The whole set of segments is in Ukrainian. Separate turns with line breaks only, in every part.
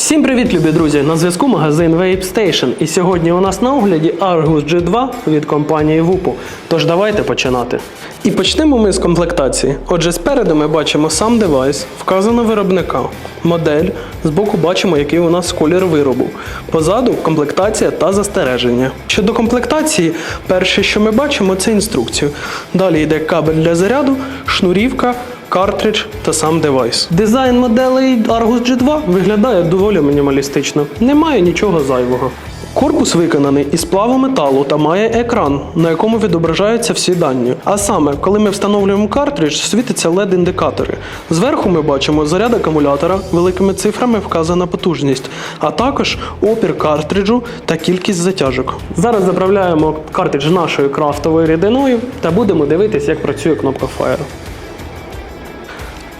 Всім привіт, любі друзі! На зв'язку магазин Vape. І сьогодні у нас на огляді Argus G2 від компанії WUPO. Тож давайте починати. І почнемо ми з комплектації. Отже, спереду ми бачимо сам девайс, вказано виробника, модель. Збоку бачимо, який у нас колір виробу. Позаду комплектація та застереження. Щодо комплектації, перше, що ми бачимо, це інструкцію. Далі йде кабель для заряду, шнурівка картридж та сам девайс. Дизайн моделей Argus G2 виглядає доволі мінімалістично. Немає нічого зайвого. Корпус виконаний із сплаву металу та має екран, на якому відображаються всі дані. А саме, коли ми встановлюємо картридж, світяться LED-індикатори. Зверху ми бачимо заряд акумулятора, великими цифрами вказана потужність, а також опір картриджу та кількість затяжок. Зараз заправляємо картридж нашою крафтовою рідиною та будемо дивитися, як працює кнопка Fire.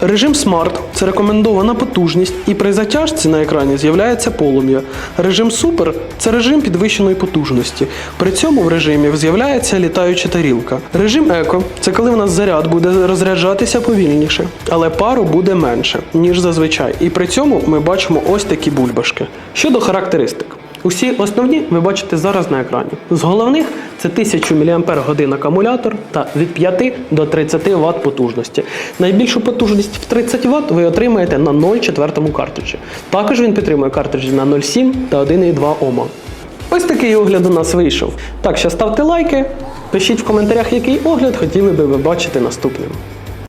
Режим Smart це рекомендована потужність, і при затяжці на екрані з'являється полум'я. Режим Super це режим підвищеної потужності. При цьому в режимі з'являється літаюча тарілка. Режим Eco це коли в нас заряд буде розряджатися повільніше, але пару буде менше, ніж зазвичай. І при цьому ми бачимо ось такі бульбашки. Щодо характеристик. Усі основні ви бачите зараз на екрані. З головних це 1000 мАч акумулятор та від 5 до 30 Вт потужності. Найбільшу потужність в 30 Вт ви отримаєте на 0,4 картриджі. Також він підтримує картриджі на 0,7 та 1,2 Ома. Ось такий огляд у нас вийшов. Так що ставте лайки, пишіть в коментарях, який огляд хотіли би ви бачити наступним.